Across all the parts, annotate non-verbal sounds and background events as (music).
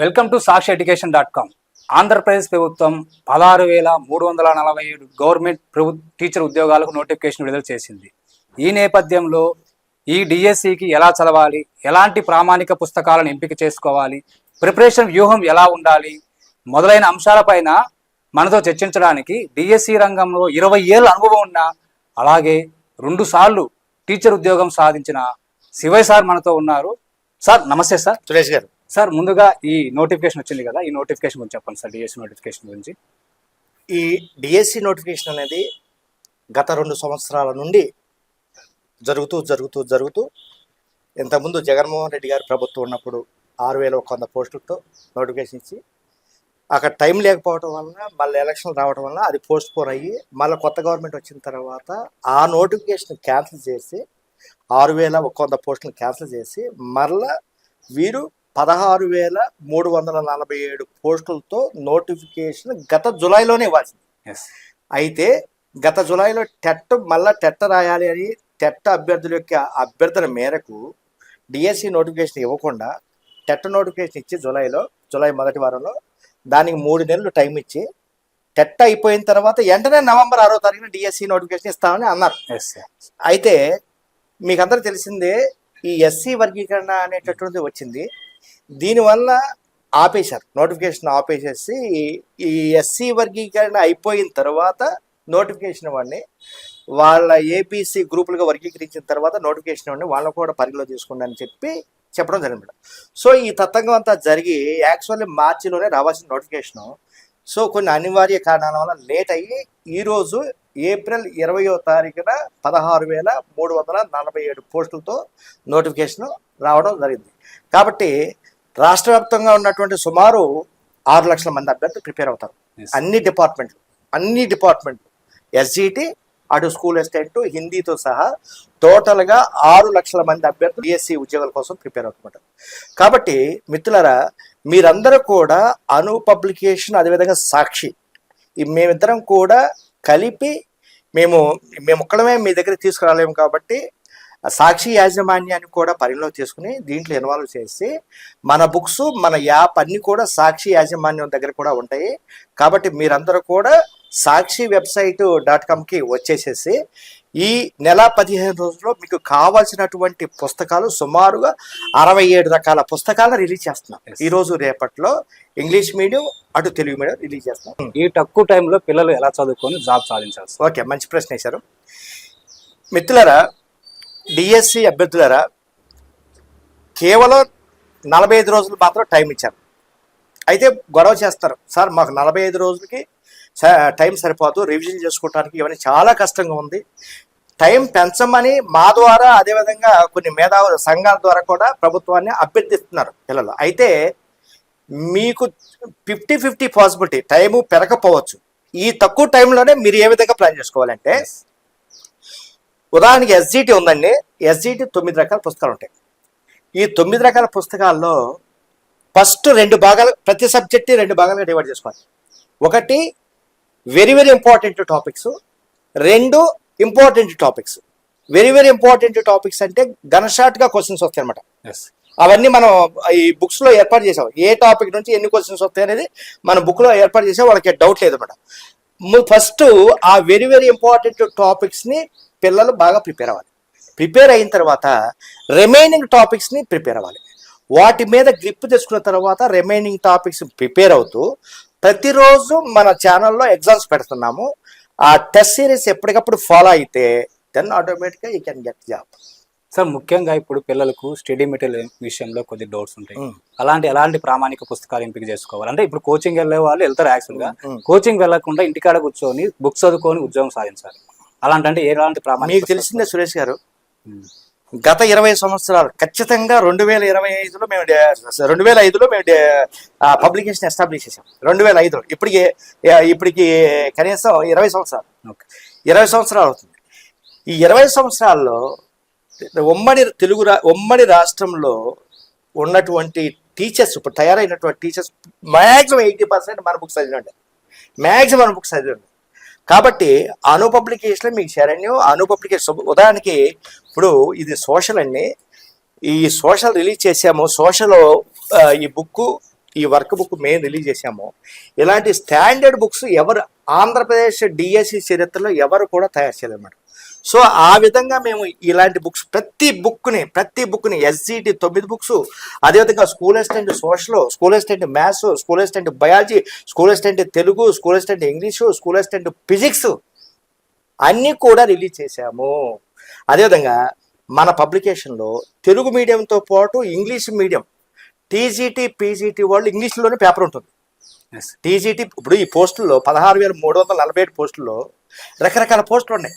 Welcome to Sakshi education dot com. Andhra Pradesh ప్రభుత్వం పదహారు వేల మూడు వందల నలభై ఏడు గవర్నమెంట్ ప్రభు టీచర్ ఉద్యోగాలకు నోటిఫికేషన్ విడుదల చేసింది. ఈ నేపథ్యంలో ఈ డిఎస్సికి ఎలా చదవాలి ఎలాంటి ప్రామాణిక పుస్తకాలను ఎంపిక చేసుకోవాలి ప్రిపరేషన్ వ్యూహం ఎలా ఉండాలి మొదలైన అంశాలపైన మనతో చర్చించడానికి డిఎస్సి రంగంలో ఇరవై ఏళ్ళ అనుభవం ఉన్న అలాగే రెండు సార్లు టీచర్ ఉద్యోగం సాధించిన శివయ్య సార్ మనతో ఉన్నారు. సార్ నమస్తే సార్. సురేష్ గారు. సార్ ముందుగా ఈ నోటిఫికేషన్ వచ్చింది కదా ఈ నోటిఫికేషన్ గురించి చెప్పండి సార్ డిఎస్సి నోటిఫికేషన్ గురించి. ఈ డిఎస్సి నోటిఫికేషన్ అనేది గత రెండు సంవత్సరాల నుండి జరుగుతూ జరుగుతూ జరుగుతూ ఇంతకుముందు జగన్మోహన్ రెడ్డి గారు ప్రభుత్వం ఉన్నప్పుడు ఆరు వేల ఒక వంద పోస్టులతో నోటిఫికేషన్ ఇచ్చి అక్కడ టైం లేకపోవడం వలన మళ్ళీ ఎలక్షన్ రావడం వలన అది పోస్ట్ పోన్ అయ్యి మళ్ళీ కొత్త గవర్నమెంట్ వచ్చిన తర్వాత ఆ నోటిఫికేషన్ క్యాన్సిల్ చేసి ఆరు వేల ఒక వంద పోస్టులు క్యాన్సిల్ చేసి మరల వీరు పదహారు వేల మూడు వందల నలభై ఏడు పోస్టులతో నోటిఫికేషన్ గత జులైలోనే ఇవ్వాల్సింది. ఎస్ అయితే గత జులైలో టెట్ మళ్ళా టెట్ రాయాలి అని టెట్ అభ్యర్థుల యొక్క అభ్యర్థన మేరకు డిఎస్సి నోటిఫికేషన్ ఇవ్వకుండా టెట్ నోటిఫికేషన్ ఇచ్చి జులైలో జులై మొదటి వారంలో దానికి మూడు నెలలు టైం ఇచ్చి టెట్ అయిపోయిన తర్వాత వెంటనే నవంబర్ ఆరో తారీఖున డిఎస్సి నోటిఫికేషన్ ఇస్తామని అన్నారు. ఎస్ అయితే మీకు అందరూ తెలిసిందే ఈ ఎస్సీ వర్గీకరణ అనేటటువంటిది వచ్చింది. దీనివల్ల ఆపేశారు. నోటిఫికేషన్ ఆపేసేసి ఈ ఎస్సీ వర్గీకరణ అయిపోయిన తర్వాత నోటిఫికేషన్ ఇవ్వండి. వాళ్ళ ఏపీసీ గ్రూపులుగా వర్గీకరించిన తర్వాత నోటిఫికేషన్ ఇవ్వండి. వాళ్ళని కూడా పరిగణలో తీసుకోండి అని చెప్పి చెప్పడం జరిగింది సో ఈ తతంగం అంతా జరిగి యాక్చువల్లీ మార్చిలోనే రావాల్సిన నోటిఫికేషన్. సో కొన్ని అనివార్య కారణాల వల్ల లేట్ అయ్యి ఈరోజు ఏప్రిల్ ఇరవయో తారీఖున పదహారు వేల మూడు వందల నలభై ఏడు పోస్టులతో నోటిఫికేషన్ రావడం జరిగింది. కాబట్టి రాష్ట్ర వ్యాప్తంగా ఉన్నటువంటి సుమారు ఆరు లక్షల మంది అభ్యర్థులు ప్రిపేర్ అవుతారు. అన్ని డిపార్ట్మెంట్లు అన్ని డిపార్ట్మెంట్లు. ఎస్జిటి అటు స్కూల్ అసిస్టెంట్ హిందీతో సహా టోటల్గా ఆరు లక్షల మంది అభ్యర్థులు బిఎస్సి ఉద్యోగాల కోసం ప్రిపేర్ అవుతుంటారు కాబట్టి మిత్రులారా మీరందరూ కూడా అను పబ్లికేషన్ అదేవిధంగా సాక్షి. మేమిద్దరం కూడా కలిపి మేము మేము ఒక్కడమే మీ దగ్గర తీసుకురాలేము కాబట్టి సాక్షి యాజమాన్యాన్ని కూడా పరిగణలో తీసుకుని దీంట్లో ఇన్వాల్వ్ చేసి మన బుక్స్ మన యాప్ అన్ని కూడా సాక్షి యాజమాన్యం దగ్గర కూడా ఉంటాయి. కాబట్టి మీరందరూ కూడా సాక్షి వెబ్సైట్ డాట్ కామ్కి వచ్చేసేసి ఈ నెల పదిహేను రోజుల్లో మీకు కావాల్సినటువంటి పుస్తకాలు సుమారుగా అరవై ఏడు రకాల పుస్తకాలను రిలీజ్ చేస్తున్నాం. ఈ రోజు రేపట్లో ఇంగ్లీష్ మీడియం అటు తెలుగు మీడియం రిలీజ్ చేస్తున్నాం. ఈ తక్కువ టైంలో పిల్లలు ఎలా చదువుకొని జాబ్ సాధించాలి సార్ ఓకే మంచి ప్రశ్న వేశారు. మిత్రులారా డిఎస్సి అభ్యర్థులారా కేవలం నలభై ఐదు రోజులు మాత్రం టైం ఇచ్చారు. అయితే గొడవ చేస్తారు. సార్ మాకు నలభై ఐదు రోజులకి టైం సరిపోదు రివిజన్ చేసుకోవడానికి ఇవన్నీ చాలా కష్టంగా ఉంది. టైం పెంచమని మా ద్వారా అదేవిధంగా కొన్ని మేధావుల సంఘాల ద్వారా కూడా ప్రభుత్వాన్ని అభ్యర్థిస్తున్నారు పిల్లలు. అయితే మీకు ఫిఫ్టీ ఫిఫ్టీ పాసిబిలిటీ టైము పెరగకపోవచ్చు. ఈ తక్కువ టైంలోనే మీరు ఏ విధంగా ప్లాన్ చేసుకోవాలంటే ఉదాహరణకి ఎస్జిటి ఉందండి. ఎస్జిటి తొమ్మిది రకాల పుస్తకాలు ఉంటాయి. ఈ తొమ్మిది రకాల పుస్తకాల్లో ఫస్ట్ రెండు భాగాలు ప్రతి సబ్జెక్ట్ రెండు భాగాలుగా డివైడ్ చేసుకోవాలి. ఒకటి వెరీ వెరీ ఇంపార్టెంట్ టాపిక్స్ రెండు important topics very very important topics అంటే గన్షాట్గా క్వశ్చన్స్ వస్తాయి అనమాట అవన్నీ మనం ఈ బుక్స్లో ఏర్పాటు చేసాం. ఏ టాపిక్ నుంచి ఎన్ని క్వశ్చన్స్ వస్తాయి అనేది మన బుక్లో ఏర్పాటు చేసాం. వాళ్ళకి డౌట్ లేదు అనమాట ఫస్ట్ ఆ వెరీ వెరీ ఇంపార్టెంట్ టాపిక్స్ని పిల్లలు బాగా ప్రిపేర్ అవ్వాలి. ప్రిపేర్ అయిన తర్వాత రిమైనింగ్ టాపిక్స్ని ప్రిపేర్ అవ్వాలి. వాటి మీద గ్రిప్ తెచ్చుకున్న తర్వాత రిమైనింగ్ టాపిక్స్ ప్రిపేర్ అవుతూ ప్రతిరోజు మన ఛానల్లో ఎగ్జామ్స్ పెడుతున్నాము. ఆ టెస్ట్ సిరీస్ ఎప్పటికప్పుడు ఫాలో అయితే దెన్ ఆటోమేటిక్గా you can get job sir ముఖ్యంగా ఇప్పుడు పిల్లలకు స్టడీ మెటీరియల్ విషయంలో కొద్ది డౌట్స్ ఉంటాయి. అలాంటి ఎలాంటి ప్రామాణిక పుస్తకాలు ఎంపిక చేసుకోవాలి. అంటే ఇప్పుడు కోచింగ్ వెళ్ళే వాళ్ళు వెళ్తారు యాక్చువల్గా. Mm. కోచింగ్ వెళ్ళకుండా ఇంటికాడ కూర్చొని బుక్స్ చదువుకొని ఉద్యోగం సాధించాలి. అలాంటి అంటే ఎలాంటి ప్రామాణిక మీకు? తెలిసిందే సురేష్ గారు. గత ఇరవై సంవత్సరాలు ఖచ్చితంగా రెండు వేల ఇరవై ఐదులో మేము రెండు వేల ఐదులో మేము పబ్లికేషన్ ఎస్టాబ్లిష్ చేసాం రెండు వేల ఐదులో. ఇప్పటికి ఇప్పటికి కనీసం ఇరవై సంవత్సరాలు. ఇరవై సంవత్సరాలు అవుతుంది. ఈ ఇరవై సంవత్సరాల్లో ఉమ్మడి తెలుగు రా ఉమ్మడి రాష్ట్రంలో ఉన్నటువంటి టీచర్స్ ఇప్పుడు తయారైనటువంటి టీచర్స్ మ్యాక్సిమం ఎయిటీ పర్సెంట్ మన బుక్స్ చదివినండి మ్యాక్సిమం మన బుక్స్ చదివండి కాబట్టి అను పబ్లికేషన్ మీకు శరణ్యం అను పబ్లికేషన్ ఉదాహరణకి ఇప్పుడు ఇది సోషల్ అండి. ఈ సోషల్ రిలీజ్ చేసాము. సోషల్ ఈ బుక్ ఈ వర్క్ బుక్ మేము రిలీజ్ చేసాము. ఇలాంటి స్టాండర్డ్ బుక్స్ ఎవరు ఆంధ్రప్రదేశ్ డిఎస్సి చరిత్రలో ఎవరు కూడా తయారు చేయలేదు మేడం సో ఆ విధంగా మేము ఇలాంటి బుక్స్ ప్రతి బుక్ని ప్రతి బుక్ని ఎస్జిటి తొమ్మిది బుక్స్ అదేవిధంగా school assistant social school assistant maths school assistant biology school assistant Telugu school assistant English school assistant physics అన్నీ కూడా రిలీజ్ చేశాము. అదేవిధంగా మన పబ్లికేషన్లో తెలుగు మీడియంతో పాటు ఇంగ్లీష్ మీడియం టీజీటీ పీజీటీ వాళ్ళు ఇంగ్లీష్లోనే పేపర్ ఉంటుంది. టీజీటీ ఇప్పుడు ఈ పోస్టుల్లో పదహారు వేల మూడు వందల నలభై ఏడు పోస్టుల్లో రకరకాల పోస్టులు ఉన్నాయి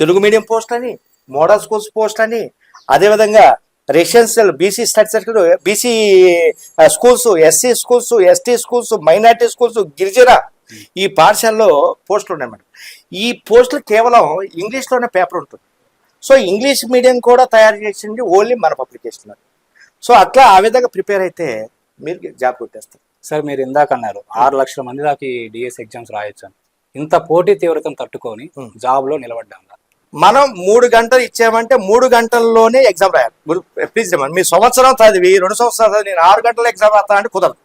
తెలుగు మీడియం పోస్ట్ అని మోడల్ స్కూల్స్ పోస్ట్ అని అదేవిధంగా residential BC study circle BC schools SC schools ST schools minority schools గిరిజన ఈ పాఠశాలలో పోస్టులు ఉన్నాయి మేడం. ఈ పోస్టులు కేవలం ఇంగ్లీష్లోనే పేపర్ ఉంటుంది. సో ఇంగ్లీష్ మీడియం కూడా తయారు చేసింది ఓన్లీ మన పబ్లికేషన్ సో అట్లా ఆ విధంగా ప్రిపేర్ అయితే మీరు జాబ్ కొట్టేస్తారు. సార్ మీరు ఇందాక అన్నారు ఆరు లక్షల మంది దాకా ఈ డిఎస్ ఎగ్జామ్స్ రాయొచ్చు అని. ఇంత పోటీ తీవ్రతను తట్టుకొని. జాబ్లో నిలబడ్డాం మనం మూడు గంటలు ఇచ్చామంటే మూడు గంటల్లోనే ఎగ్జామ్ రాయాలి. ప్లీజ్ మీ సంవత్సరం చదివి రెండు సంవత్సరాలు చదివి నేను ఆరు గంటల ఎగ్జామ్ రాస్తా అంటే కుదరదు.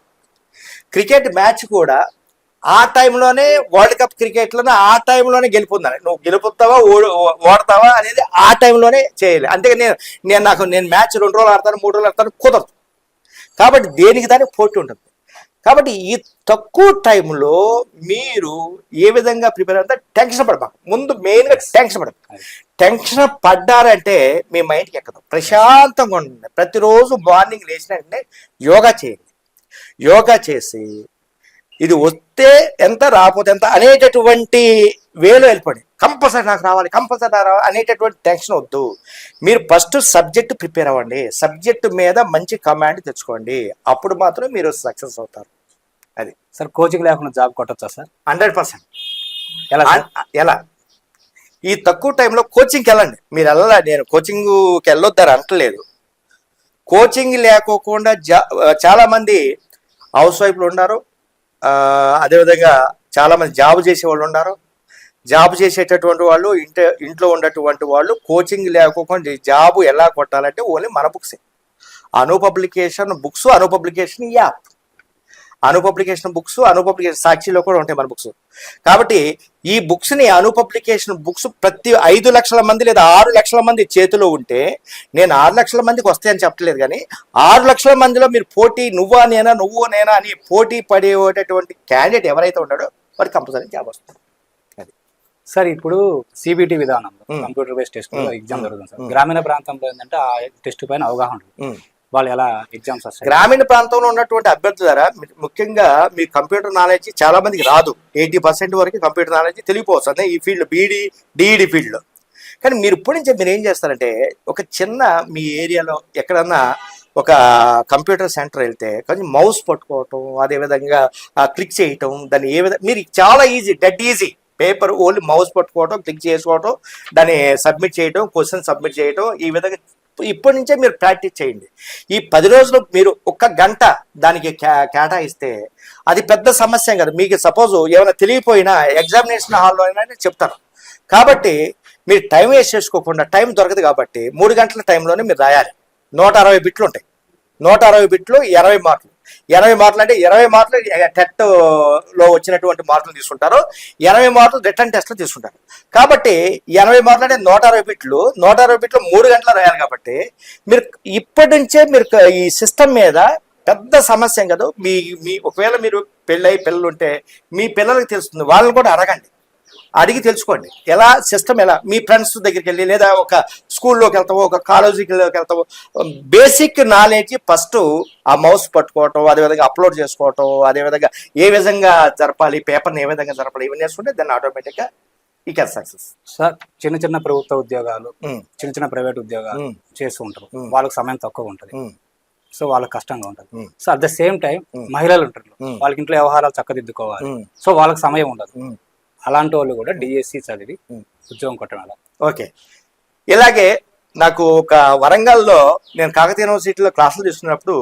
క్రికెట్ మ్యాచ్ కూడా ఆ టైంలోనే వరల్డ్ కప్ క్రికెట్లోనే ఆ టైంలోనే గెలుపుందని నువ్వు గెలుపుతావా ఓడి ఓడతావా అనేది ఆ టైంలోనే చేయాలి. అంతే నేను నేను నాకు నేను మ్యాచ్ రెండు రోజులు ఆడతాను మూడు రోజులు ఆడతాను కుదరదు. కాబట్టి దేనికి దానికి పోటీ ఉంటుంది. కాబట్టి ఈ తక్కువ టైంలో మీరు ఏ విధంగా ప్రిపేర్ అవుతారు? టెన్షన్ పడబాకు ముందు మెయిన్గా టెన్షన్ పడదు టెన్షన్ పడ్డారంటే మీ మైండ్కి ఎక్కదు. ప్రశాంతంగా ఉండండి. ప్రతిరోజు మార్నింగ్ లేచిన వెంటనే యోగా చేయండి. యోగా చేసి ఇది వస్తే ఎంత రాకపోతే ఎంత అనేటటువంటి వేలో వెళ్ళిపోండి కంపల్సరీ నాకు రావాలి కంపల్సరీ నాకు రావాలి అనేటటువంటి టెన్షన్ వద్దు. మీరు ఫస్ట్ సబ్జెక్ట్ ప్రిపేర్ అవ్వండి. సబ్జెక్ట్ మీద మంచి కమాండ్ తెచ్చుకోండి. అప్పుడు మాత్రం మీరు సక్సెస్ అవుతారు. అది. సార్ కోచింగ్ లేకుండా జాబ్ కొట్టొచ్చా సార్? Hundred percent. ఎలా ఎలా? ఈ తక్కువ టైంలో కోచింగ్కి వెళ్ళండి. మీరు వెళ్ళాలి. నేను కోచింగ్కి వెళ్ళొద్దని అంటలేదు కోచింగ్ లేకోకుండా జా చాలా మంది హౌస్ వైఫ్లు ఉన్నారు. అదేవిధంగా చాలా మంది జాబ్ చేసే వాళ్ళు ఉన్నారు. జాబ్ చేసేటటువంటి వాళ్ళు ఇంట ఇంట్లో ఉన్నటువంటి వాళ్ళు కోచింగ్ లేకోకుండా జాబ్ ఎలా కొట్టాలంటే ఓన్లీ మన బుక్సే Anu publication books Anu publication app Anu publication books Anu publication సాక్షిలో కూడా ఉంటాయి మన బుక్స్ కాబట్టి ఈ బుక్స్ని అను పబ్లికేషన్ బుక్స్ ప్రతి ఐదు లక్షల మంది లేదా ఆరు లక్షల మంది చేతిలో ఉంటే నేను ఆరు లక్షల మందికి వస్తాయని చెప్పట్లేదు కానీ ఆరు లక్షల మందిలో మీరు పోటీ నువ్వా నేనా నువ్వు నేనా అని పోటీ పడేటటువంటి క్యాండిడేట్ ఎవరైతే ఉన్నాడో వారికి కంపల్సరీ జాబ్ వస్తుంది సార్ ఇప్పుడు సిబిటి విధానంలో Hmm. Computer based test. Exam జరుగుతుంది సార్. గ్రామీణ ప్రాంతంలో ఏంటంటే ఆ టెస్ట్ పైన అవగాహన. వాళ్ళు ఎలా ఎగ్జామ్స్ వస్తాయి. గ్రామీణ ప్రాంతంలో ఉన్నటువంటి అభ్యర్థుల ద్వారా ముఖ్యంగా మీ కంప్యూటర్ నాలెడ్జ్ చాలా మందికి రాదు. ఎయిటీ పర్సెంట్ వరకు కంప్యూటర్ నాలెడ్జ్ తెలియపోవచ్చు అదే ఈ ఫీల్డ్ బీడీ డిఈడి ఫీల్డ్లో కానీ మీరు ఇప్పటి నుంచి మీరు ఏం చేస్తారంటే ఒక చిన్న మీ ఏరియాలో ఎక్కడన్నా ఒక కంప్యూటర్ సెంటర్ వెళ్తే కొంచెం మౌస్ పట్టుకోవటం అదేవిధంగా క్లిక్ చేయటం దాన్ని ఏ విధంగా మీరు చాలా easy dead easy paper only mouse పట్టుకోవటం క్లిక్ చేసుకోవటం దాన్ని సబ్మిట్ చేయటం క్వశ్చన్ సబ్మిట్ చేయటం ఈ విధంగా ఇప్పటి నుంచే మీరు ప్రాక్టీస్ చేయండి. ఈ పది రోజులు మీరు ఒక్క గంట దానికి కే- కేటాయిస్తే అది పెద్ద సమస్య కదా. మీకు సపోజ్ ఏమైనా తెలియపోయినా ఎగ్జామినేషన్ హాల్లో అయినా చెప్తారు కాబట్టి మీరు టైం వేస్ట్ చేసుకోకుండా టైం దొరకదు కాబట్టి మూడు గంటల టైంలోనే మీరు రాయాలి. నూట అరవై బిట్లు ఉంటాయి. నూట అరవై బిట్లు ఇరవై మార్కులు. ఇరవై మార్కులు అంటే ఇరవై మార్కులు టెట్లో వచ్చినటువంటి మార్కులు తీసుకుంటారు. ఎనభై మార్కులు రిటర్న్ టెస్ట్లో తీసుకుంటారు. కాబట్టి ఎనభై మార్కులు అంటే నూట అరవై బిట్లు నూట అరవై బిట్లు మూడు గంటలు రాయాలి కాబట్టి మీరు ఇప్పటి నుంచే మీరు ఈ సిస్టమ్ మీద పెద్ద సమస్య కదా. మీ మీ ఒకవేళ మీరు పెళ్ళై పిల్లలు ఉంటే మీ పిల్లలకు తెలుస్తుంది. వాళ్ళని కూడా అడగండి. అడిగి తెలుసుకోండి. ఎలా సిస్టమ్ ఎలా? మీ ఫ్రెండ్స్ దగ్గరికి వెళ్ళి లేదా ఒక స్కూల్లోకి వెళ్తావో ఒక కాలేజీకి వెళ్తావో బేసిక్ నాలెడ్జ్ ఫస్ట్ ఆ మౌస్ పట్టుకోవటం అదేవిధంగా అప్లోడ్ చేసుకోవటం అదేవిధంగా ఏ విధంగా జరపాలి పేపర్ని ఏ విధంగా జరపాలి ఇవన్నీ వేసుకుంటే దాన్ని ఆటోమేటిక్గా ఈ కెన్ సక్సెస్ సార్ చిన్న చిన్న ప్రభుత్వ ఉద్యోగాలు చిన్న చిన్న ప్రైవేట్ ఉద్యోగాలు Hmm. చేస్తూ ఉంటారు. Hmm. వాళ్ళకి సమయం తక్కువ ఉంటుంది. సో వాళ్ళకి కష్టంగా ఉంటుంది. Hmm. So at the same time Hmm. మహిళలు ఉంటారు. Hmm. వాళ్ళకి ఇంట్లో వ్యవహారాలు చక్కదిద్దుకోవాలి. సో వాళ్ళకి సమయం ఉండదు. అలాంటి వాళ్ళు కూడా డిఎస్సి చదివి. ఉద్యోగం కొట్టడం అలా. ఓకే. ఇలాగే నాకు ఒక వరంగల్లో నేను కాకతీయ యూనివర్సిటీలో క్లాసులు తీసుకున్నప్పుడు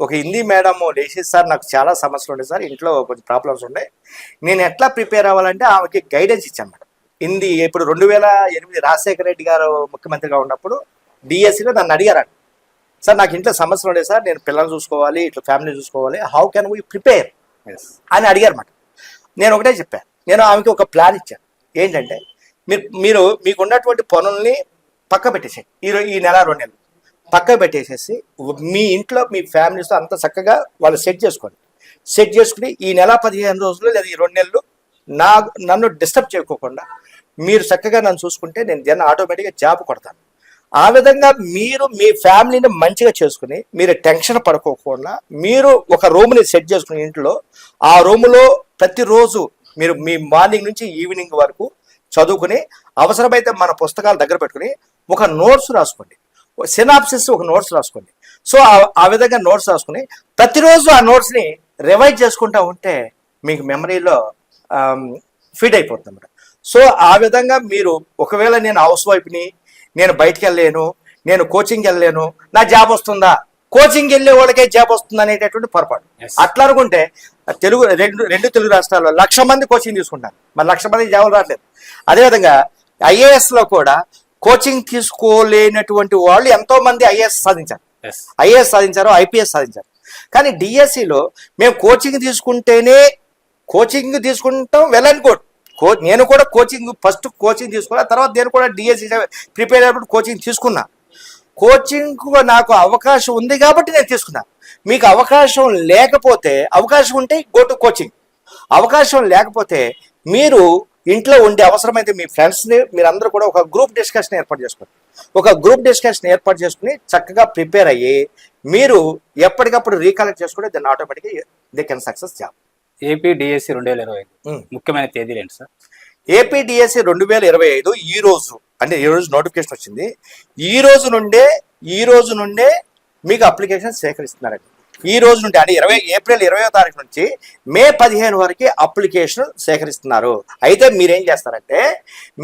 ఒక హిందీ మేడం లేచి సార్ నాకు చాలా సమస్యలు ఉండే సార్. ఇంట్లో కొంచెం ప్రాబ్లమ్స్ ఉండే. నేను ఎట్లా ప్రిపేర్ అవ్వాలంటే ఆమెకి గైడెన్స్ ఇచ్చాను మేడం హిందీ ఇప్పుడు రెండు వేల ఎనిమిది రాజశేఖర రెడ్డి గారు ముఖ్యమంత్రిగా ఉన్నప్పుడు డిఎస్సిలో నన్ను అడిగారు సార్ నాకు ఇంట్లో సమస్యలు ఉండే సార్. నేను పిల్లలు చూసుకోవాలి ఇట్లా ఫ్యామిలీ చూసుకోవాలి. హౌ కెన్ వీ ప్రిపేర్ అని అడిగారు అన్నమాట నేను ఒకటే చెప్పాను నేను ఆమెకి ఒక ప్లాన్ ఇచ్చాను ఏంటంటే మీరు మీరు మీకు ఉన్నటువంటి పనుల్ని పక్క పెట్టేసేయండి ఈ ఈ నెల రెండు నెలలు. పక్క పెట్టేసేసి మీ ఇంట్లో మీ ఫ్యామిలీస్తో అంత చక్కగా వాళ్ళు సెట్ చేసుకోండి. సెట్ చేసుకుని ఈ నెల పదిహేను రోజులు లేదా ఈ రెండు నెలలు నా నన్ను డిస్టర్బ్ చేయకోకుండా మీరు చక్కగా నన్ను చూసుకుంటే నేను జన ఆటోమేటిక్గా జాబ్ కొడతాను. ఆ విధంగా మీరు మీ ఫ్యామిలీని మంచిగా చేసుకుని మీరు టెన్షన్ పడుకోకుండా మీరు ఒక రూమ్ని సెట్ చేసుకుని ఇంట్లో ఆ రూములో ప్రతిరోజు మీరు మీ మార్నింగ్ నుంచి ఈవినింగ్ వరకు చదువుకుని అవసరమైతే మన పుస్తకాలు దగ్గర పెట్టుకుని ఒక నోట్స్ రాసుకోండి. సినాప్సిస్ ఒక నోట్స్ రాసుకోండి. సో ఆ- విధంగా నోట్స్ రాసుకుని ప్రతిరోజు ఆ నోట్స్ని రివైజ్ చేసుకుంటా ఉంటే మీకు మెమరీలో ఫీడ్ అయిపోతుంది అన్నమాట సో ఆ విధంగా మీరు ఒకవేళ నేను హౌస్ వైఫ్ని నేను బయటికి వెళ్ళలేను నేను కోచింగ్కి వెళ్ళలేను నా జాబ్ వస్తుందా? కోచింగ్ వెళ్ళే వాళ్ళకే జాబ్ వస్తుంది అనేటటువంటి పొరపాటు. అట్లా అనుకుంటే తెలుగు రెండు రెండు తెలుగు రాష్ట్రాల్లో లక్ష మంది కోచింగ్ తీసుకుంటారు. మరి లక్ష మంది జాబులు రావట్లేదు. అదేవిధంగా ఐఏఎస్లో కూడా కోచింగ్ తీసుకోలేనటువంటి వాళ్ళు ఎంతో మంది ఐఏఎస్ సాధించారు. ఎస్ ఐఏఎస్ సాధించారు ఐపీఎస్ సాధించారు. కానీ డిఎస్సిలో మేము కోచింగ్ తీసుకుంటేనే కోచింగ్ తీసుకుంటాం వెల్ అండ్ గుడ్ కో నేను కూడా కోచింగ్ ఫస్ట్ కోచింగ్ తీసుకున్నా తర్వాత నేను కూడా డిఎస్సి ప్రిపేర్ అయినప్పుడు కోచింగ్ తీసుకున్నా. కోచింగ్ నాకు అవకాశం ఉంది కాబట్టి నేను తీసుకున్నా. మీకు అవకాశం లేకపోతే అవకాశం ఉంటే గో టు కోచింగ్ అవకాశం లేకపోతే మీరు ఇంట్లో ఉండే అవసరమైతే మీ ఫ్రెండ్స్ని మీరందరూ కూడా ఒక గ్రూప్ డిస్కషన్ ఏర్పాటు చేసుకోండి. ఒక గ్రూప్ డిస్కషన్ ఏర్పాటు చేసుకుని చక్కగా ప్రిపేర్ అయ్యి మీరు ఎప్పటికప్పుడు రీకలెక్ట్ చేసుకుంటే దాన్ని ఆటోమేటిక్గా they can success job AP DSC రెండు వేల ఇరవై ఐదు. ముఖ్యమైన తేదీలు ఏంటి సార్ ఏపీడిఎస్సి రెండు వేల ఇరవై ఐదు ఈ రోజు. అంటే ఈ రోజు నోటిఫికేషన్ వచ్చింది. ఈ రోజు నుండే ఈ రోజు నుండే మీకు అప్లికేషన్ సేకరిస్తున్నారండి. ఈ రోజు నుండి అంటే ఇరవై ఏప్రిల్ ఇరవై తారీఖు నుంచి మే పదిహేను వరకు అప్లికేషన్ సేకరిస్తున్నారు. అయితే మీరేం చేస్తారంటే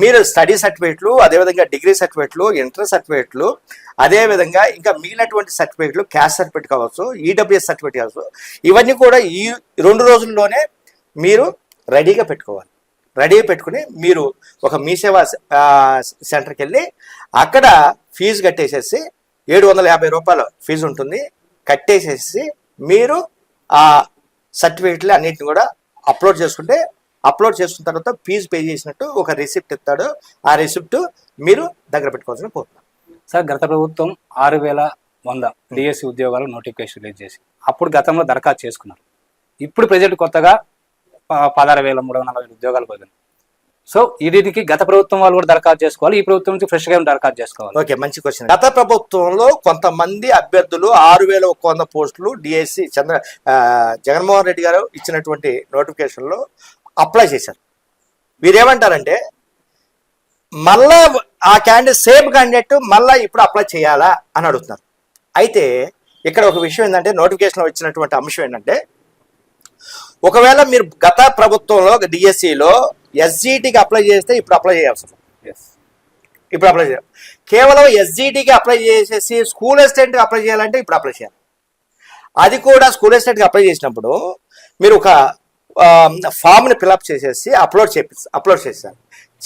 మీరు స్టడీ సర్టిఫికేట్లు అదేవిధంగా డిగ్రీ సర్టిఫికేట్లు ఇంటర్ సర్టిఫికేట్లు అదేవిధంగా ఇంకా మిగిలినటువంటి సర్టిఫికేట్లు క్యాష్ సర్టిఫికేట్ కావచ్చు ఈడబ్ల్యూఎస్ సర్టిఫికేట్ కావచ్చు ఇవన్నీ కూడా ఈ రెండు రోజుల్లోనే మీరు రెడీగా పెట్టుకోవాలి. రెడీ పెట్టుకుని మీరు ఒక మీ సేవా సెంటర్కి వెళ్ళి అక్కడ ఫీజు కట్టేసేసి ఏడు వందల యాభై రూపాయలు ఫీజు ఉంటుంది. కట్టేసేసి మీరు ఆ సర్టిఫికెట్లు అన్నింటిని కూడా అప్లోడ్ చేసుకుంటే అప్లోడ్ చేసుకున్న తర్వాత ఫీజు పే చేసినట్టు ఒక రిసిప్ట్ ఇస్తాడు. ఆ రిసిప్ట్ మీరు దగ్గర పెట్టుకోవాల్సిన కోరుతున్నాను సార్ గత ప్రభుత్వం ఆరు వేల వంద డిఎస్సి ఉద్యోగాలు నోటిఫికేషన్ రిలీజ్ చేసి అప్పుడు గతంలో దరఖాస్తు చేసుకున్నారు. ఇప్పుడు ప్రజెంట్ కొత్తగా పదహారు వేల మూడు వందల నలభై ఉద్యోగాలు పోయింది సో వీటికి గత ప్రభుత్వం వాళ్ళు కూడా దరఖాస్తు చేసుకోవాలి. ఈ ప్రభుత్వం నుంచి ఫ్రెష్గా దరఖాస్తు చేసుకోవాలి? ఓకే మంచి క్వశ్చన్. గత ప్రభుత్వంలో కొంతమంది అభ్యర్థులు ఆరు వేల ఒక వంద పోస్టులు డిఎస్సి చంద్ర జగన్మోహన్ రెడ్డి గారు ఇచ్చినటువంటి నోటిఫికేషన్లో అప్లై చేశారు. వీరేమంటారంటే మళ్ళా ఆ క్యాండిడేట్ సేమ్ క్యాండిడేట్ మళ్ళా ఇప్పుడు అప్లై చేయాలా అని అడుగుతున్నారు. అయితే ఇక్కడ ఒక విషయం ఏంటంటే నోటిఫికేషన్లో వచ్చినటువంటి అంశం ఏంటంటే ఒకవేళ మీరు గత ప్రభుత్వంలో డిఎస్సిలో ఎస్జిటికి అప్లై చేస్తే ఇప్పుడు అప్లై చేయాల్సి ఇప్పుడు అప్లై చేయాలి. కేవలం ఎస్జిటికి అప్లై చేసేసి స్కూల్ అసిస్టెంట్కి అప్లై చేయాలంటే ఇప్పుడు అప్లై చేయాలి. అది కూడా స్కూల్ అసిస్టెంట్కి అప్లై చేసినప్పుడు మీరు ఒక ఫామ్ని ఫిలప్ చేసేసి అప్లోడ్ చేపి అప్లోడ్ చేశారు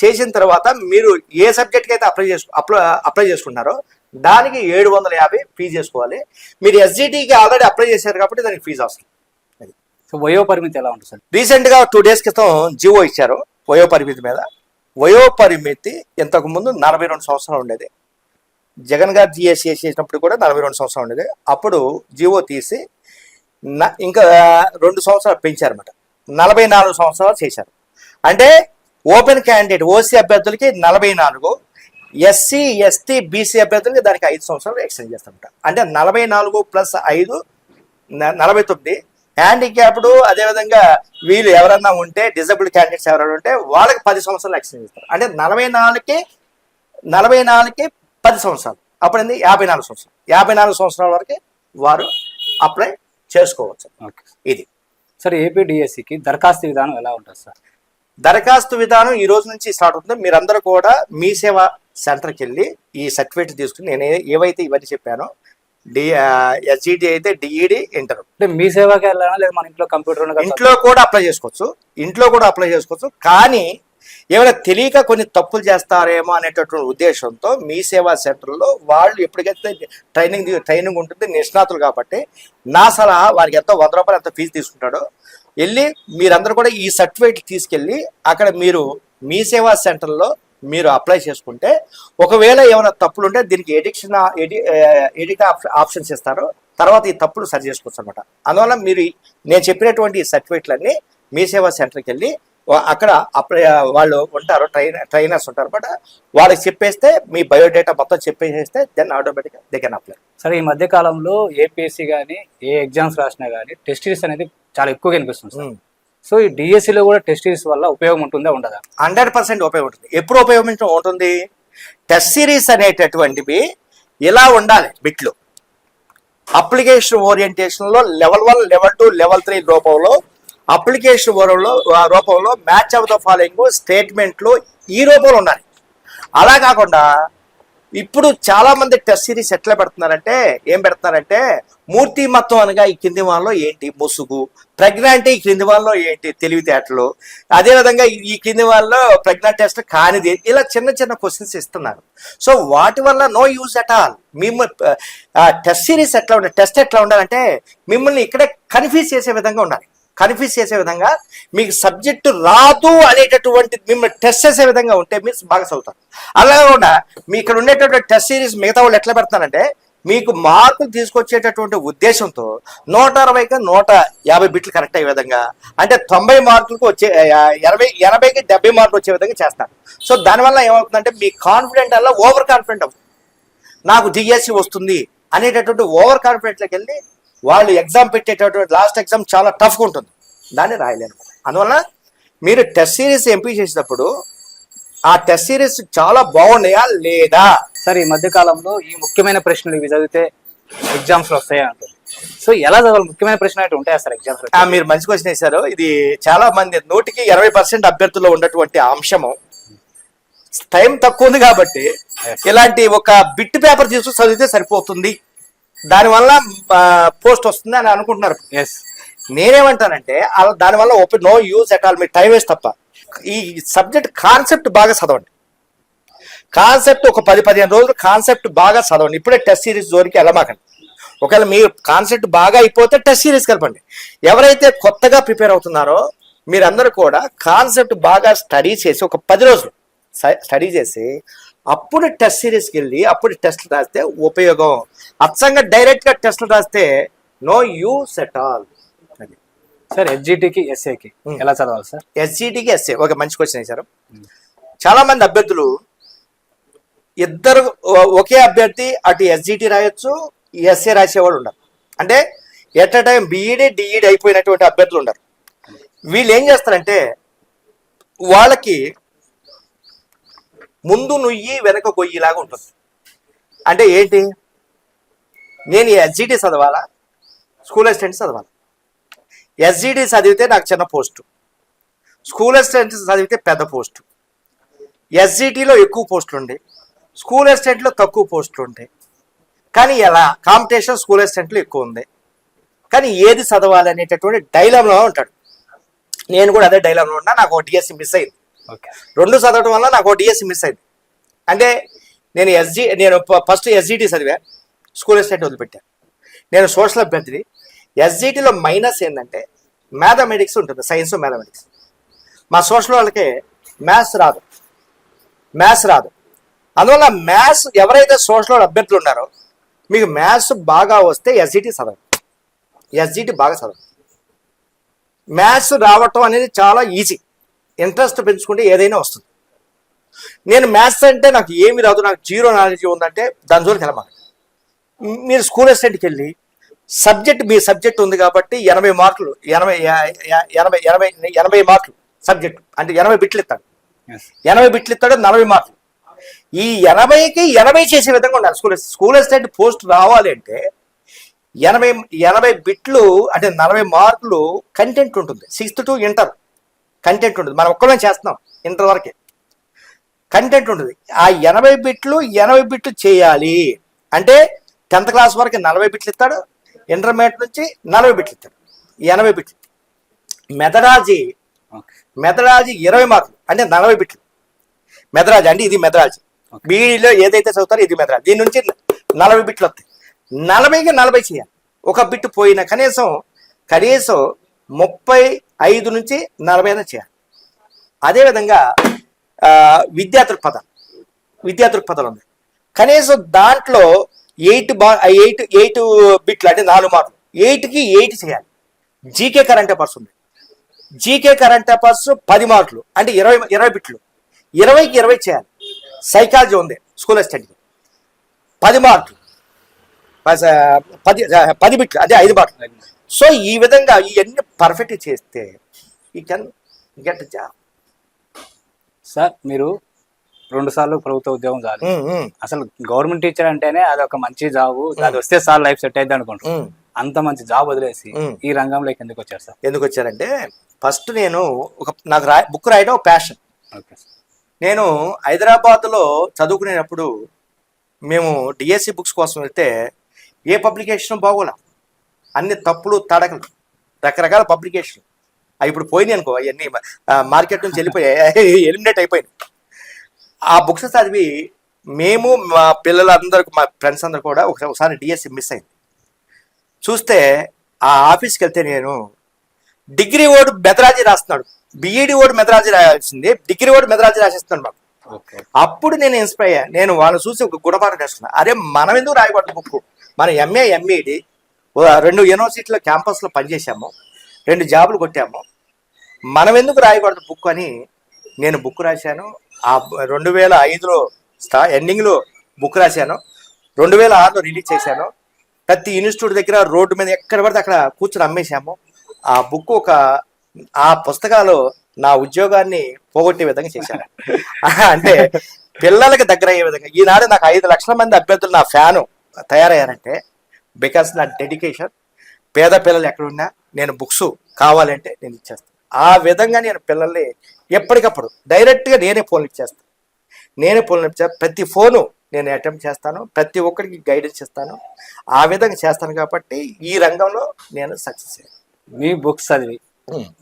చేసిన తర్వాత మీరు ఏ సబ్జెక్ట్కి అయితే అప్లై చేసుకు అప్లై అప్లై చేసుకున్నారో దానికి ఏడు వందల యాభై ఫీజు చేసుకోవాలి. మీరు ఎస్జిటికి ఆల్రెడీ అప్లై చేశారు కాబట్టి దానికి ఫీజు అవసరం. సో వయో పరిమితి ఎలా ఉంటుంది సార్? రీసెంట్గా టూ డేస్ క్రితం జివో ఇచ్చారు వయో పరిమితి మీద. వయో పరిమితి ఇంతకు ముందు నలభై రెండు సంవత్సరాలు ఉండేది. జగన్ గారు జిఎస్సి చేసినప్పుడు కూడా నలభై రెండు సంవత్సరాలు ఉండేది. అప్పుడు జివో తీసి ఇంకా రెండు సంవత్సరాలు పెంచారన్నమాట. నలభై నాలుగు సంవత్సరాలు చేశారు. అంటే ఓపెన్ క్యాండిడేట్ ఓసీ అభ్యర్థులకి నలభై నాలుగు ఎస్సీ ఎస్టీ బీసీ అభ్యర్థులకి దానికి ఐదు సంవత్సరాలు ఎక్స్టెండ్ చేస్తారన్నమాట. అంటే నలభై నాలుగు ప్లస్ ఐదు నలభై తొమ్మిది హ్యాండిక్యాప్డ్ అదేవిధంగా వీళ్ళు ఎవరన్నా ఉంటే డిజబుల్ క్యాండిడేట్స్ ఎవరైనా ఉంటే వాళ్ళకి పది సంవత్సరాలు ఎక్స్టెండ్ చేస్తారు. అంటే నలభై నాలుగుకి నలభై నాలుగుకి పది సంవత్సరాలు. అప్పుడు ఏంది? యాభై నాలుగు సంవత్సరాలు. యాభై నాలుగు సంవత్సరాల వరకు వారు అప్లై చేసుకోవచ్చు. ఇది. సార్ ఏపీ డిఎస్సికి దరఖాస్తు విధానం ఎలా ఉంటుంది సార్? దరఖాస్తు విధానం ఈ రోజు నుంచి స్టార్ట్ అవుతుంది. మీరందరూ కూడా మీ సేవ సెంటర్కి వెళ్ళి ఈ సర్టిఫికేట్ తీసుకుని నేను ఏవైతే ఇవన్నీ చెప్పానో డి అయితే డిఈడి ఇంటర్ అంటే మీ సేవకి వెళ్ళాలా? లేదా మన ఇంట్లో కంప్యూటర్? ఇంట్లో కూడా అప్లై చేసుకోవచ్చు. ఇంట్లో కూడా అప్లై చేసుకోవచ్చు. కానీ ఏమైనా తెలియక కొన్ని తప్పులు చేస్తారేమో అనేటటువంటి ఉద్దేశంతో మీ సేవా సెంటర్లో వాళ్ళు ఎప్పటికైతే ట్రైనింగ్ ట్రైనింగ్ ఉంటుంది నిష్ణాతులు కాబట్టి నా సలహా వారికి ఎంతో వంద రూపాయలు ఎంత ఫీజు తీసుకుంటాడో. వెళ్ళి మీరందరూ కూడా ఈ సర్టిఫికేట్ తీసుకెళ్ళి అక్కడ మీరు మీ సేవా సెంటర్లో మీరు అప్లై చేసుకుంటే ఒకవేళ ఏమైనా తప్పులు ఉంటే దీనికి ఎడిక్షన్ ఎడి ఎడిట్ ఆప్షన్స్ ఇస్తారు. తర్వాత ఈ తప్పులు సరి చేసుకోవచ్చు అనమాట అందువల్ల మీరు నేను చెప్పినటువంటి సర్టిఫికేట్లన్నీ మీ సేవా సెంటర్కి వెళ్ళి అక్కడ అప్లై వాళ్ళు ఉంటారు ట్రైన్ ట్రైనర్స్ ఉంటారు బట్ వాళ్ళకి చెప్పేస్తే మీ బయోడేటా మొత్తం చెప్పేసేస్తే దెన్ ఆటోమేటిక్గా దే కెన్ అప్లై. సరే ఈ మధ్య కాలంలో ఏపీఎస్సీ కానీ ఏ ఎగ్జామ్స్ రాసినా కానీ టెస్ట్ సిరీస్ అనేది చాలా ఎక్కువగా కనిపిస్తుంది సార్. సో ఈ డిఎస్సిలో కూడా టెస్ట్ సిరీస్ వల్ల ఉపయోగం ఉంటుందా ఉండదా? హండ్రెడ్ పర్సెంట్ ఉపయోగం ఉంటుంది. ఎప్పుడు ఉపయోగించడం ఉంటుంది? టెస్ట్ సిరీస్ అనేటటువంటివి ఇలా ఉండాలి? బిట్లు application ఓరియంటేషన్లో level one level two level three రూపంలో అప్లికేషన్ రూపంలో రూపంలో మ్యాచ్ ఆఫ్ ద ఫాలోయింగ్ స్టేట్మెంట్లు ఈ రూపంలో ఉండాలి. అలా కాకుండా ఇప్పుడు చాలా మంది టెస్ట్ సిరీస్ ఎట్లా పెడుతున్నారంటే ఏం పెడుతున్నారంటే మూర్తి మతం అనగా ఈ కింది వాళ్ళలో ఏంటి? ముసుగు. ప్రెగ్నెంట్ ఈ క్రింది వాళ్ళలో ఏంటి? తెలివితేటలు. అదేవిధంగా ఈ- ఈ కింది వాళ్ళలో ప్రెగ్నెంట్ టెస్ట్ కానిది. ఇలా చిన్న చిన్న క్వశ్చన్స్ ఇస్తున్నారు. సో వాటి వల్ల నో యూజ్ అట్ ఆల్ మిమ్మల్ని టెస్ట్ సిరీస్ ఎట్లా ఉండాలి టెస్ట్ ఎట్లా ఉండాలంటే మిమ్మల్ని ఇక్కడే కన్ఫ్యూజ్ చేసే విధంగా ఉండాలి. కన్ఫ్యూజ్ చేసే విధంగా మీకు సబ్జెక్టు రాదు అనేటటువంటి మిమ్మల్ని టెస్ట్ చేసే విధంగా ఉంటే మీరు బాగా చదువుతారు. అలా కూడా మీ ఇక్కడ ఉండేటటువంటి టెస్ట్ సిరీస్ మిగతా వాళ్ళు ఎట్లా పెడతారంటే మీకు మార్కులు తీసుకొచ్చేటటువంటి ఉద్దేశంతో నూట అరవైకి నూట యాభై బిట్లు కరెక్ట్ అయ్యే విధంగా అంటే తొంభై మార్కులకు వచ్చే ఎనభై ఎనభైకి డెబ్బై మార్కులు వచ్చే విధంగా చేస్తారు. సో దానివల్ల ఏమవుతుందంటే మీ కాన్ఫిడెంట్ అలా ఓవర్ కాన్ఫిడెంట్ అవుతుంది నాకు డిఎస్సి వస్తుంది అనేటటువంటి ఓవర్ కాన్ఫిడెంట్లోకి వెళ్ళి వాళ్ళు ఎగ్జామ్ పెట్టేటటువంటి లాస్ట్ ఎగ్జామ్ చాలా టఫ్గా ఉంటుంది. దాన్ని రాయలేను అందువల్ల మీరు టెస్ట్ సిరీస్ ఎంపీ చేసినప్పుడు ఆ టెస్ట్ సిరీస్ చాలా బాగున్నాయా లేదా? సార్ ఈ మధ్య కాలంలో ఈ ముఖ్యమైన ప్రశ్నలు ఇవి చదివితే ఎగ్జామ్స్లో వస్తాయా అంటుంది సో ఎలా చదవాలి? ముఖ్యమైన ప్రశ్నలు అయితే ఉంటాయా సార్ ఎగ్జామ్స్ మీరు మంచి క్వశ్చన్ వేశారు. ఇది చాలా మంది నూటికి ఇరవై పర్సెంట్ అభ్యర్థుల్లో ఉన్నటువంటి అంశము. టైం తక్కువ ఉంది కాబట్టి ఇలాంటి ఒక బిట్ పేపర్ తీసుకుని చదివితే సరిపోతుంది. దానివల్ల పోస్ట్ వస్తుంది అని అనుకుంటున్నారు. ఎస్ నేనేమంటానంటే అలా దానివల్ల open no use at all me time waste తప్ప. ఈ సబ్జెక్ట్ కాన్సెప్ట్ బాగా చదవండి. కాన్సెప్ట్ ఒక పది పదిహేను రోజులు కాన్సెప్ట్ బాగా చదవండి. ఇప్పుడే టెస్ట్ సిరీస్ జోలికి వెళ్ళమాకండి. ఒకవేళ మీరు కాన్సెప్ట్ బాగా అయిపోతే టెస్ట్ సిరీస్ కలపండి. ఎవరైతే కొత్తగా ప్రిపేర్ అవుతున్నారో మీరందరూ కూడా కాన్సెప్ట్ బాగా స్టడీ చేసి ఒక పది రోజులు స్టడీ చేసి అప్పుడు టెస్ట్ సిరీస్కి వెళ్ళి అప్పుడు టెస్ట్లు రాస్తే ఉపయోగం. అచ్చంగా డైరెక్ట్గా టెస్ట్లు రాస్తే no use at all sir ఎస్జిటికి ఎస్ఏకి Hmm. ఎలా చదవాలి సార్? ఎస్జిటికి ఎస్ఏ ఒక మంచి క్వశ్చన్ వేశారు చాలా మంది అభ్యర్థులు ఇద్దరు ఒకే అభ్యర్థి అటు ఎస్జిటి రాయొచ్చు ఎస్ఏ రాసేవాళ్ళు ఉన్నారు అంటే at a time BEd DEd అయిపోయినటువంటి అభ్యర్థులు ఉన్నారు వీళ్ళు ఏం చేస్తారంటే వాళ్ళకి ముందు నుయ్యి వెనక గొయ్యిలాగా ఉంటుంది. అంటే ఏంటి? నేను ఎస్జిటి చదవాలా? స్కూల్ అసిస్టెంట్ చదవాలా? ఎస్జిటి చదివితే నాకు చిన్న పోస్టు స్కూల్ అసిస్టెంట్ చదివితే పెద్ద పోస్టు ఎస్జిటిలో ఎక్కువ పోస్టులు ఉంటాయి స్కూల్ అసిస్టెంట్లో తక్కువ పోస్టులు ఉంటాయి కానీ ఎలా? కాంపిటీషన్ స్కూల్ అసిస్టెంట్లో ఎక్కువ ఉంది కానీ ఏది చదవాలి అనేటటువంటి డైలామ్లో ఉంటాడు. నేను కూడా అదే డైలామ్లో ఉన్నా నాకు ఒక డిఎస్సి మిస్ అయింది. ఓకే రెండు చదవడం వల్ల నాకు ఒక డిఎస్సి మిస్ అయింది. అంటే నేను ఎస్జి నేను ఫస్ట్ ఎస్జిటి చదివా. స్కూల్ అసిస్టెంట్ వదిలిపెట్టాను నేను సోషల్ అభ్యర్థిని ఎస్జిటిలో మైనస్ ఏంటంటే మ్యాథమెటిక్స్ ఉంటుంది సైన్స్ మ్యాథమెటిక్స్. మా సోషల్ వాళ్ళకి మ్యాథ్స్ రాదు. మ్యాథ్స్ రాదు. అందువల్ల మ్యాథ్స్ ఎవరైతే సోషల్ అభ్యర్థులు ఉన్నారో మీకు మ్యాథ్స్ బాగా వస్తే ఎస్జిటి చదవండి ఎస్జిటి బాగా చదవండి మ్యాథ్స్ రావటం అనేది చాలా ఈజీ. ఇంట్రెస్ట్ పెంచుకుంటే ఏదైనా వస్తుంది. నేను మ్యాథ్స్ అంటే నాకు ఏమి రాదు నాకు జీరో నాలెడ్జ్ ఉందంటే దాని జోలికి వెళ్ళమాక మీరు స్కూల్ అసిస్టెంట్కి వెళ్ళి సబ్జెక్ట్ మీ సబ్జెక్ట్ ఉంది కాబట్టి ఎనభై మార్కులు ఎనభై ఎనభై ఎనభై ఎనభై మార్కులు సబ్జెక్ట్ అంటే ఎనభై బిట్లు ఇస్తాడు. ఎనభై బిట్లు ఇస్తాడు నలభై మార్కులు. ఈ ఎనభైకి ఎనభై చేసే విధంగా ఉండాలి స్కూల్ స్కూల్ అసిస్టెంట్ పోస్ట్ రావాలి అంటే ఎనభై ఎనభై బిట్లు అంటే నలభై మార్కులు కంటెంట్ ఉంటుంది. సిక్స్త్ టు ఇంటర్ కంటెంట్ ఉంటుంది. మనం ఒక్కమే చేస్తున్నాం ఇంటర్ వరకే. కంటెంట్ ఉంటుంది. ఆ ఎనభై బిట్లు ఎనభై బిట్లు చేయాలి. అంటే టెన్త్ క్లాస్ వరకు నలభై బిట్లు ఇస్తాడు ఇంటర్మీడియట్ నుంచి నలభై బిట్లు ఇస్తాడు. ఎనభై బిట్లు. మెథడాలజీ మెథడాలజీ ఇరవై మార్కులు అంటే నలభై బిట్లు. మెదరాజ్ అంటే ఇది మెదరాజ్ బీఈడిలో ఏదైతే చదువుతారో ఇది మెదరాజ్ దీని నుంచి నలభై బిట్లు వస్తాయి. నలభైకి నలభై చేయాలి. ఒక బిట్ పోయిన కనీసం కనీసం ముప్పై ఐదు నుంచి నలభై అయినా చేయాలి. అదేవిధంగా విద్యా దృక్పథం విద్యా దృక్పథం ఉంది. కనీసం దాంట్లో ఎయిట్ బా ఎయిట్ ఎయిట్ బిట్లు అంటే నాలుగు మార్కులు. ఎయిట్కి ఎయిట్ చేయాలి. జీకే కరెంట్ అఫైర్స్ ఉంది జీకే కరెంట్ అఫైర్స్ పది మార్కులు అంటే ఇరవై ఇరవై బిట్లు. ఇరవైకి ఇరవై చేయాలి. సైకాలజీ ఉంది స్కూల్ అసిస్టెంట్కి. పది మార్కులు. పది పది బిట్లు అదే ఐదు మార్కులు. సో ఈ విధంగా ఇవన్నీ పర్ఫెక్ట్ చేస్తే ఈ కెన్ గెట్ జాబ్ సార్ మీరు రెండు సార్లు ప్రభుత్వ ఉద్యోగం చాలు అసలు గవర్నమెంట్ టీచర్ అంటేనే అది ఒక మంచి జాబ్ అది వస్తే సార్ లైఫ్ సెట్ అయితే అనుకుంటాం అంత మంచి జాబ్ వదిలేసి. ఈ రంగంలోకి ఎందుకు వచ్చారు సార్? ఎందుకు వచ్చారంటే ఫస్ట్ నేను ఒక నాకు రా బుక్ రాయడం ఒక ప్యాషన్ నేను హైదరాబాద్లో చదువుకునేటప్పుడు మేము డిఎస్సి బుక్స్ కోసం వెళ్తే ఏ పబ్లికేషన్ బాగోలా. అన్ని తప్పులు తడకలు రకరకాల పబ్లికేషన్ అవి ఇప్పుడు పోయినాయి అనుకో అవన్నీ మార్కెట్ నుంచి వెళ్ళిపోయాయి (laughs) ఎలిమినేట్ అయిపోయినాయి. ఆ బుక్స్ చదివి మేము మా పిల్లలందరూ మా ఫ్రెండ్స్ అందరు కూడా ఒక- ఒకసారి డిఎస్సి మిస్ అయింది. చూస్తే ఆ ఆఫీస్కి వెళ్తే నేను డిగ్రీ ఓడు మెదరాజీ రాస్తున్నాడు. బిఈడి ఓడు మెదరాజీ రాయాల్సింది డిగ్రీ ఓడు మెదరాజీ రాసేస్తున్నాడు మాకు. ఓకే. అప్పుడు నేను ఇన్స్పైర్ అయ్యా. నేను వాళ్ళని చూసి ఒక గుణపాఠం నేర్చుకున్నా. అరే మనం ఎందుకు రాయకూడదు బుక్ మన ఎంఏ ఎంఈడి రెండు యూనివర్సిటీలో క్యాంపస్లో పనిచేసాము రెండు జాబులు కొట్టాము. మనం ఎందుకు రాయకూడదు బుక్ అని నేను బుక్ రాశాను. ఆ రెండు వేల ఐదులో స్టా ఎండింగ్లో బుక్ రాశాను. రెండు వేల ఆరులో రిలీజ్ చేశాను. ప్రతి ఇన్స్టిట్యూట్ దగ్గర రోడ్డు మీద ఎక్కడ పడితే అక్కడ కూర్చొని అమ్మేశాము. ఆ బుక్ ఒక ఆ పుస్తకాలు నా ఉద్యోగాన్ని పోగొట్టే విధంగా చేశాను అంటే పిల్లలకి దగ్గర అయ్యే విధంగా. ఈనాడు నాకు ఐదు లక్షల మంది అభ్యర్థులు నా ఫ్యాను తయారయ్యారంటే బికాస్ నా డెడికేషన్ పేద పిల్లలు ఎక్కడున్నా నేను బుక్స్ కావాలంటే నేను ఇచ్చేస్తాను ఆ విధంగా నేను పిల్లల్ని ఎప్పటికప్పుడు డైరెక్ట్గా నేనే ఫోన్లు ఇచ్చేస్తాను. నేనే ఫోన్లు ఇచ్చా ప్రతి ఫోను నేను అటెంప్ట్ చేస్తాను. ప్రతి ఒక్కరికి గైడెన్స్ ఇస్తాను. ఆ విధంగా చేస్తాను కాబట్టి ఈ రంగంలో నేను సక్సెస్ అయ్యాను మీ బుక్స్ చదివి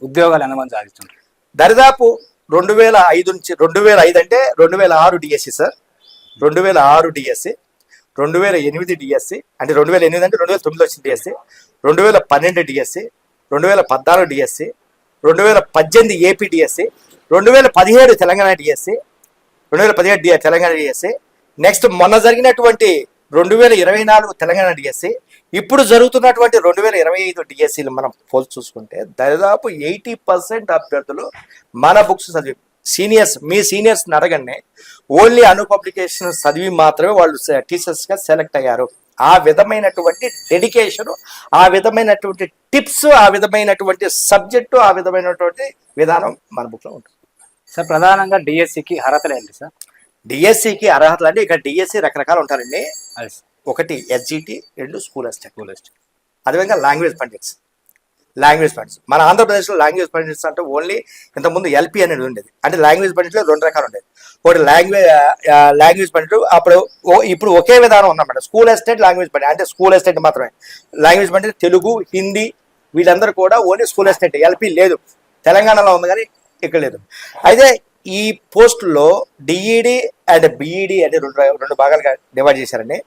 ఉద్యోగాలు ఎంతమంది సాధిస్తుంటారు? దరిదాపు రెండు వేల ఐదు నుంచి రెండు వేల ఐదు అంటే రెండు వేల ఆరు డిఎస్సి సార్. రెండు వేల ఆరు డిఎస్సి రెండు వేల ఎనిమిది డిఎస్సి అంటే రెండు వేల ఎనిమిది అంటే రెండు వేల తొమ్మిది వచ్చిన డిఎస్సి రెండు వేల పన్నెండు డిఎస్సి రెండు వేల పద్నాలుగు డిఎస్సి రెండు వేల పద్దెనిమిది ఏపీ డిఎస్సి రెండు వేల పదిహేడు తెలంగాణ డిఎస్సి రెండు వేల పదిహేడు డి తెలంగాణ డిఎస్సి నెక్స్ట్ మొన్న జరిగినటువంటి రెండు వేల ఇరవై నాలుగు తెలంగాణ డిఎస్సి ఇప్పుడు జరుగుతున్నటువంటి రెండు వేల ఇరవై ఐదు డిఎస్సీలు మనం పోల్చి చూసుకుంటే దాదాపు ఎయిటీ పర్సెంట్ అభ్యర్థులు మన బుక్స్ చదివి సీనియర్స్ మీ సీనియర్స్ని అడగండి. ఓన్లీ అను పబ్లికేషన్ చదివి మాత్రమే వాళ్ళు టీచర్స్గా సెలెక్ట్ అయ్యారు. ఆ విధమైనటువంటి డెడికేషన్ ఆ విధమైనటువంటి టిప్స్ ఆ విధమైనటువంటి సబ్జెక్టు ఆ విధమైనటువంటి విధానం మన బుక్లో ఉంటుంది. సార్ ప్రధానంగా డిఎస్సికి అర్హతలు ఏంటి సార్? డిఎస్సికి అర్హతలు అంటే ఇక్కడ డిఎస్సి రకరకాలు ఉంటారండి. ఒకటి ఎస్జిటి రెండు స్కూల్ అసిస్టెంట్. స్కూల్ లిస్ట్ అదేవిధంగా లాంగ్వేజ్ పండిట్స్. Language pandits. మన ఆంధ్రప్రదేశ్లో లాంగ్వేజ్ పండిట్స్ అంటే ఓన్లీ ఇంతకుముందు ఎల్పి అనేది ఉండేది. అంటే లాంగ్వేజ్ పండిట్లో రెండు రకాలు ఉండేది ఒకటి లాంగ్వేజ్ లాంగ్వేజ్ పండిట్ అప్పుడు ఓ- ఇప్పుడు ఒకే విధానం ఉందన్నమాట స్కూల్ ఎస్టేట్ లాంగ్వేజ్ పండిట్ అంటే స్కూల్ ఎస్టేట్ మాత్రమే. లాంగ్వేజ్ పండిట్ తెలుగు హిందీ వీళ్ళందరూ కూడా ఓన్లీ స్కూల్ ఎస్టేట్. ఎల్పి లేదు. తెలంగాణలో ఉంది కానీ ఇక్కడ లేదు. అయితే ఈ పోస్టుల్లో డిఈడి అండ్ బిఈడి అని రెండు రెండు భాగాలుగా డివైడ్ చేశారండి.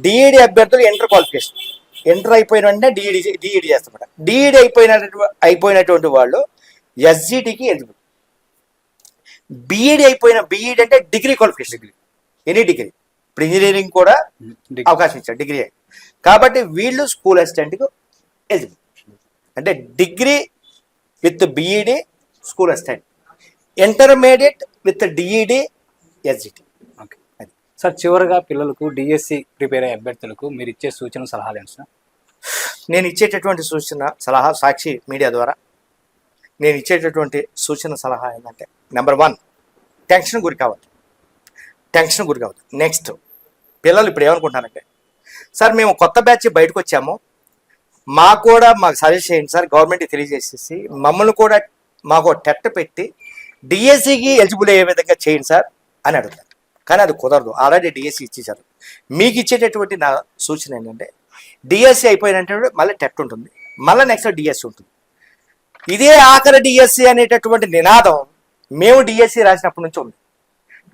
డిఈడి అభ్యర్థులు ఇంటర్ క్వాలిఫికేషన్. ఎంటర్ అయిపోయిన వెంటనే డిఈడి డిఈడి చేస్తామట డిఈడి అయిపోయినటువంటి అయిపోయినటువంటి వాళ్ళు ఎస్జిటికి ఎలిజిబుల్. బిఈడి అయిపోయిన బిఈడి అంటే degree qualification. Degree. Any degree ఇప్పుడు ఇంజనీరింగ్ కూడా అవకాశం ఇచ్చారు డిగ్రీ. కాబట్టి వీళ్ళు స్కూల్ అసిస్టెంట్కి ఎలిజిబుల్ అంటే degree with BEd school assistant intermediate with DEd SGT okay sir చివరిగా పిల్లలకు డిఎస్సి ప్రిపేర్ అయ్యే అభ్యర్థులకు మీరు ఇచ్చే సూచన సలహాలు ఏంటి సార్? నేను ఇచ్చేటటువంటి సూచన సలహా సాక్షి మీడియా ద్వారా నేను ఇచ్చేటటువంటి సూచన సలహా ఏంటంటే నెంబర్ వన్ టెన్షన్ గురి కావద్దు. టెన్షన్ గురి కావద్దు. నెక్స్ట్ పిల్లలు ఇప్పుడు ఏమనుకుంటున్నారంటే సార్ మేము కొత్త బ్యాచ్ బయటకు వచ్చాము. మాకు కూడా మాకు సజెస్ట్ చేయండి సార్ గవర్నమెంట్కి తెలియజేసేసి మమ్మల్ని కూడా మాకు టెట్ పెట్టి డిఎస్సికి ఎలిజిబుల్ అయ్యే విధంగా చేయండి సార్ అని అడుగుతారు. కానీ అది కుదరదు. ఆల్రెడీ డిఎస్సి ఇచ్చేసారు మీకు ఇచ్చేటటువంటి నా సూచన ఏంటంటే డిఎస్సి అయిపోయినట్టు మళ్ళీ టెట్ ఉంటుంది. మళ్ళీ నెక్స్ట్ డిఎస్సి ఉంటుంది. ఇదే ఆఖరి డిఎస్సి అనేటటువంటి నినాదం మేము డిఎస్సి రాసినప్పటి నుంచి ఉంది.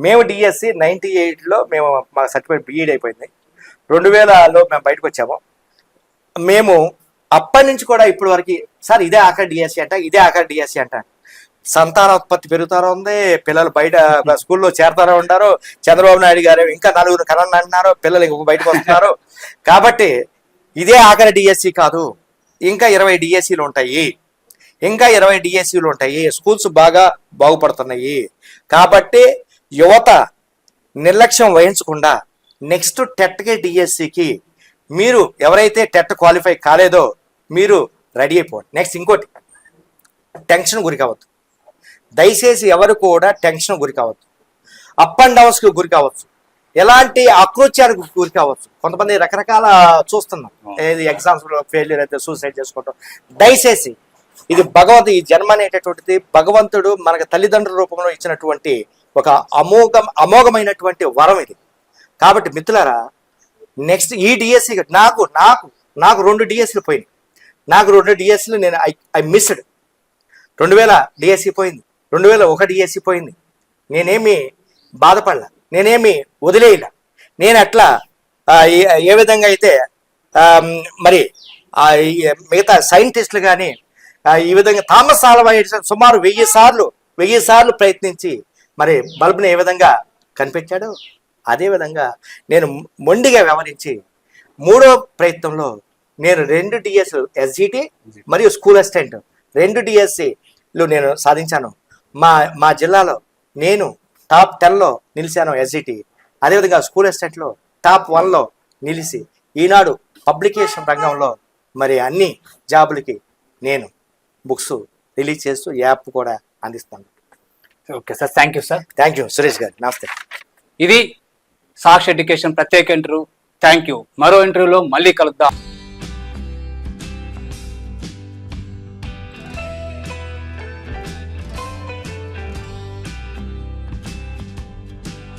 మేము డిఎస్సి నైంటీ ఎయిట్లో మేము మా సర్టిఫికేట్ బీఈడ్ అయిపోయింది. రెండు వేలలో మేము బయటకు వచ్చాము. మేము అప్పటి నుంచి కూడా ఇప్పటి వరకు సార్ ఇదే ఆఖరి డిఎస్సి అంట ఇదే ఆఖరి డిఎస్సి అంట. సంతానోత్పత్తి పెరుగుతూనే ఉంది. పిల్లలు బయట స్కూల్లో చేరుతూనే ఉంటారు. చంద్రబాబు నాయుడు గారు ఇంకా నలుగురు కనండి అంటున్నారు. పిల్లలు ఇంకొక బయటకు వస్తున్నారు. కాబట్టి ఇదే ఆఖరి డిఎస్సి కాదు. ఇంకా ఇరవై డిఎస్సీలు ఉంటాయి. ఇంకా ఇరవై డిఎస్సీలు ఉంటాయి. స్కూల్స్ బాగా బాగుపడుతున్నాయి. కాబట్టి యువత నిర్లక్ష్యం వహించకుండా నెక్స్ట్ టెట్కి డిఎస్సికి మీరు ఎవరైతే టెట్ క్వాలిఫై కాలేదో మీరు రెడీ అయిపోండి. నెక్స్ట్ ఇంకోటి టెన్షన్ గురి కావద్దు. దయచేసి ఎవరు కూడా టెన్షన్ గురి కావద్దు. అప్ అండ్ డౌన్స్కి గురి కావచ్చు ఎలాంటి ఆక్రోత్యానికి గురి కావచ్చు కొంతమంది రకరకాల చూస్తున్నాం. ఏది ఎగ్జామ్స్ ఫెయిల్యూర్ అయితే సూసైడ్ చేసుకోవటం. దయచేసి ఇది భగవంతు ఈ జన్మ అనేటటువంటిది భగవంతుడు మనకు తల్లిదండ్రుల రూపంలో ఇచ్చినటువంటి ఒక అమోఘం అమోఘమైనటువంటి వరం ఇది. కాబట్టి మిత్రులారా నెక్స్ట్ ఈ డిఎస్సి నాకు నాకు నాకు రెండు డిఎస్సీలు పోయినాయి. నాకు రెండు డిఎస్సీలు నేను ఐ ఐ మిస్డ్ రెండు వేల డిఎస్సీ పోయింది. రెండు వేల ఒక డిఎస్సీ పోయింది. నేనేమి బాధపడలా. నేనేమి వదిలేయల. నేను అట్లా ఏ- విధంగా అయితే మరి ఆ, ఈ మిగతా సైంటిస్టులు కానీ ఈ విధంగా థామస్ ఆల్వా ఎడిసన్ సుమారు వెయ్యి సార్లు వెయ్యి సార్లు ప్రయత్నించి మరి బల్బుని ఏ విధంగా కనిపెట్టాడో అదేవిధంగా నేను మొండిగా వ్యవహరించి మూడో ప్రయత్నంలో నేను రెండు డిఎస్ ఎస్జిటి మరియు స్కూల్ అసిస్టెంట్ రెండు డిఎస్సిలు నేను సాధించాను. మా మా జిల్లాలో నేను టాప్ టెన్లో నిలిచాను ఎస్జిటి. అదేవిధంగా స్కూల్ అసిస్టెంట్లో టాప్ వన్లో నిలిచి ఈనాడు పబ్లికేషన్ రంగంలో మరి అన్ని జాబులకి నేను బుక్స్ రిలీజ్ చేస్తూ యాప్ కూడా అందిస్తాను okay sir thank you sir. Thank you Suresh garu నమస్తే. ఇది సాక్షి ఎడ్యుకేషన్ ప్రత్యేక ఇంటర్వ్యూ. Thank you. మరో ఇంటర్వ్యూలో మళ్ళీ కలుద్దాం.